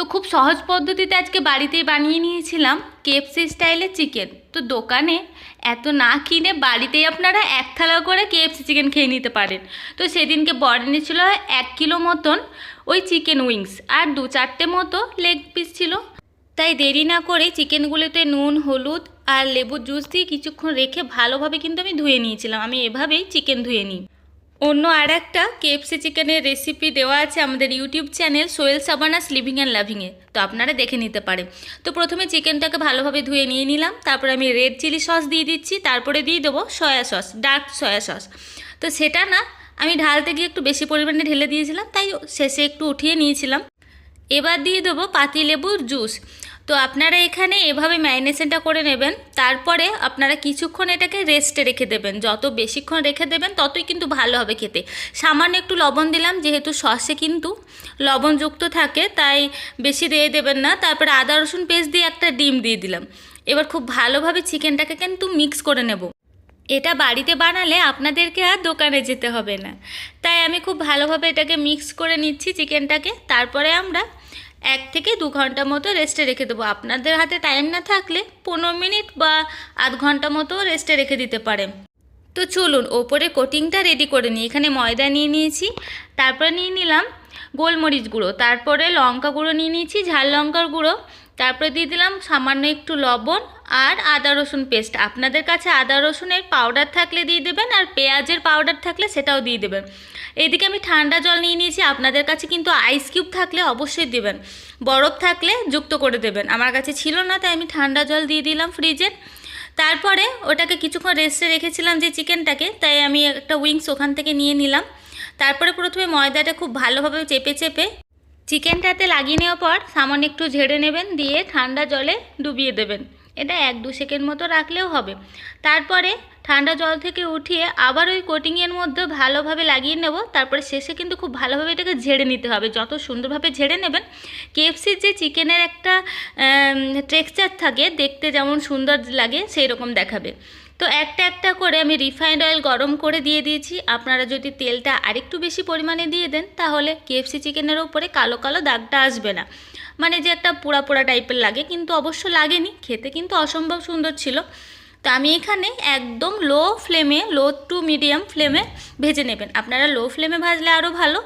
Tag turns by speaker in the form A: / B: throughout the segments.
A: তো খুব সহজ পদ্ধতিতে আজকে বাড়িতেই বানিয়ে নিয়েছিলাম কেএফসি স্টাইলের চিকেন তো দোকানে এত না কিনে বাড়িতেই আপনারা এক থালা করে কেএফসি চিকেন খেয়ে নিতে পারেন। তো সেদিনকে বড় এনেছিল এক কিলো মতন ওই চিকেন উইংস আর দু চারটে মতো লেগ পিস ছিল। তাই দেরি না করে চিকেনগুলোতে নুন, হলুদ আর লেবুর জুস দিয়ে কিছুক্ষণ রেখে ভালোভাবে কিন্তু আমি ধুয়ে নিয়েছিলাম। আমি এভাবেই চিকেন ধুয়ে নিই। অন্য আর একটা কেএফসি চিকেনের রেসিপি দেওয়া আছে আমাদের YouTube channel Soyel Sabana's living and লাভিংয়ে তো আপনারা দেখে নিতে পারেন। তো প্রথমে চিকেনটাকে ভালোভাবে ধুয়ে নিয়ে নিলাম। তারপরে আমি রেড চিলি সস দিয়ে দিচ্ছি। তারপরে দিয়ে দেবো soya sauce dark soya sauce তো সেটা না, আমি ঢালতে গিয়ে একটু বেশি পরিমাণে ঢেলে দিয়েছিলাম, তাই শেষে একটু উঠিয়ে নিয়েছিলাম। এবার দিয়ে দেবো পাতিলেবুর জুস তো আপনারা এখানে এভাবে ম্যারিনেশনটা করে নেবেন, তারপরে আপনারা কিছুক্ষণ এটাকে রেস্টে রেখে দেবেন। যত বেশিক্ষণ রেখে দেবেন, ততই কিন্তু ভালো হবে খেতে। সামান্য একটু লবণ দিলাম, যেহেতু সসে কিন্তু লবণযুক্ত থাকে, তাই বেশি দিয়ে দেবেন না। তারপরে আদা, রসুন পেস্ট দিয়ে একটা ডিম দিয়ে দিলাম। এবার খুব ভালোভাবে চিকেনটাকে কিন্তু মিক্স করে নেব। এটা বাড়িতে বানালে আপনাদেরকে আর দোকানে যেতে হবে না। তাই আমি খুব ভালোভাবে এটাকে মিক্স করে নিচ্ছি চিকেনটাকে। তারপরে আমরা এক থেকে দু ঘণ্টা মতো রেস্টে রেখে দেবো। আপনাদের হাতে টাইম না থাকলে পনেরো মিনিট বা আধ ঘণ্টা মতো রেস্টে রেখে দিতে পারেন। তো চলুন, ওপরে কোটিংটা রেডি করে নিই। এখানে ময়দা নিয়ে নিয়েছি, তারপরে নিয়ে নিলাম গোলমরিচ গুঁড়ো, তারপরে লঙ্কা গুঁড়ো নিয়ে নিয়েছি, ঝাল লঙ্কার গুঁড়ো, তারপরে দিয়ে দিলাম সামান্য একটু লবণ আর আদা রসুন পেস্ট আপনাদের কাছে আদা রসুনের পাউডার থাকলে দিয়ে দেবেন আর পেঁয়াজের পাউডার থাকলে সেটাও দিয়ে দেবেন। এদিকে আমি ঠান্ডা জল নিয়ে নিয়েছি, আপনাদের কাছে কিন্তু আইস কিউব থাকলে অবশ্যই দেবেন। বরফ থাকলে যুক্ত করে দেবেন। আমার কাছে ছিল না, তাই আমি ঠান্ডা জল দিয়ে দিলাম ফ্রিজে তারপরে ওটাকে কিছুক্ষণ রেস্টে রেখেছিলাম যে চিকেনটাকে তাই আমি একটা উইংস ওখান থেকে নিয়ে নিলাম। তারপরে প্রথমে ময়দাটা খুব ভালোভাবে চেপে চেপে চিকেনটাতে লাগিয়ে নেওয়ার পর সামান্য একটু ঝেড়ে নেবেন, দিয়ে ঠান্ডা জলে ডুবিয়ে দেবেন। এটা এক দু সেকেন্ড মতো রাখলেও হবে। তারপরে ঠান্ডা জল থেকে উঠিয়ে আবার ওই কোটিংয়ের মধ্যে ভালোভাবে লাগিয়ে নেব। তারপরে শেষে কিন্তু খুব ভালোভাবে এটাকে ঝেড়ে নিতে হবে। যত সুন্দরভাবে ঝেড়ে নেবেন কেএফসির যে চিকেনের একটা টেক্সচার থাকে, দেখতে যেমন সুন্দর লাগে সেই রকম দেখাবে। তো একটা একটা করে আমি রিফাইন্ড অয়েল গরম করে দিয়ে দিয়েছি। আপনারা যদি তেলটা আরেকটু বেশি পরিমাণে দিয়ে দেন, তাহলে কেএফসি চিকেনের উপরে কালো কালো দাগটা আসবে না। মানে যে একটা পোড়া পোড়া টাইপের লাগে, কিন্তু অবশ্য লাগেনি। খেতে কিন্তু অসম্ভব সুন্দর ছিল। তো আমি এখানে একদম লো ফ্লেমে লো টু মিডিয়াম ফ্লেমে ভেজে নেবেন। আপনারা লো ফ্লেমে ভাজলে আরও ভালো।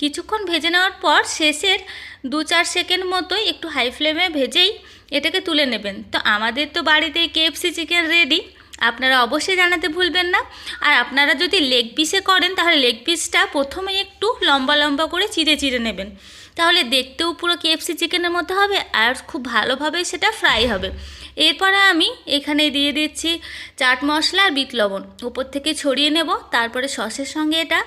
A: কিছুক্ষণ ভেজে নেওয়ার পর শেষের দু চার সেকেন্ড মতোই একটু হাই ফ্লেমে ভেজেই এটাকে তুলে নেবেন। তো আমাদের তো বাড়িতেই কেএফসি চিকেন রেডি আপনারা অবশ্যই জানাতে ভুলবেন না। আর আপনারা যদি লেগ পিসে করেন, তাহলে লেগ পিসটা প্রথমে একটু লম্বা লম্বা করে চিড়ে চিড়ে নেবেন। তাহলে দেখতেও পুরো কেএফসি চিকেনের মতো হবে আর খুব ভালোভাবে সেটা ফ্রাই হবে। এরপরে আমি এখানে দিয়ে দিচ্ছি চাট মশলা আর বিট লবণ। উপর থেকে ছড়িয়ে নেব, তারপরে সসের সঙ্গে এটা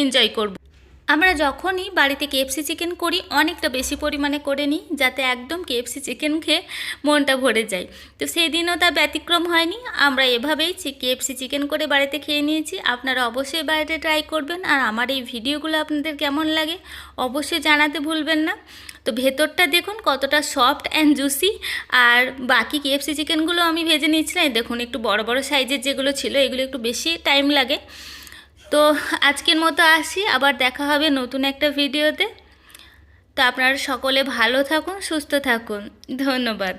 A: এনজয় করব। আমরা যখনই বাড়িতে কেএফসি চিকেন করি, অনেকটা বেশি পরিমাণে করে নিই, যাতে একদম কেএফসি চিকেন খেয়ে মনটা ভরে যায়। তো সেই দিনও তার ব্যতিক্রম হয়নি, আমরা এভাবেই কেএফসি চিকেন করে বাড়িতে খেয়ে নিয়েছি। আপনারা অবশ্যই বাড়িতে ট্রাই করবেন। আর আমার এই ভিডিওগুলো আপনাদের কেমন লাগে, অবশ্যই জানাতে ভুলবেন না। তো ভেতরটা দেখুন, কতটা সফট অ্যান্ড জুসি আর বাকি কেএফসি চিকেনগুলো আমি ভেজে নিয়েছিলাম দেখুন, একটু বড় বড় সাইজের যেগুলো ছিল, এগুলো একটু বেশি টাইম লাগে। তো আজকের মতো আসি, আবার দেখা হবে নতুন একটা ভিডিওতে। তো আপনারা সকলে ভালো থাকুন, সুস্থ থাকুন। ধন্যবাদ।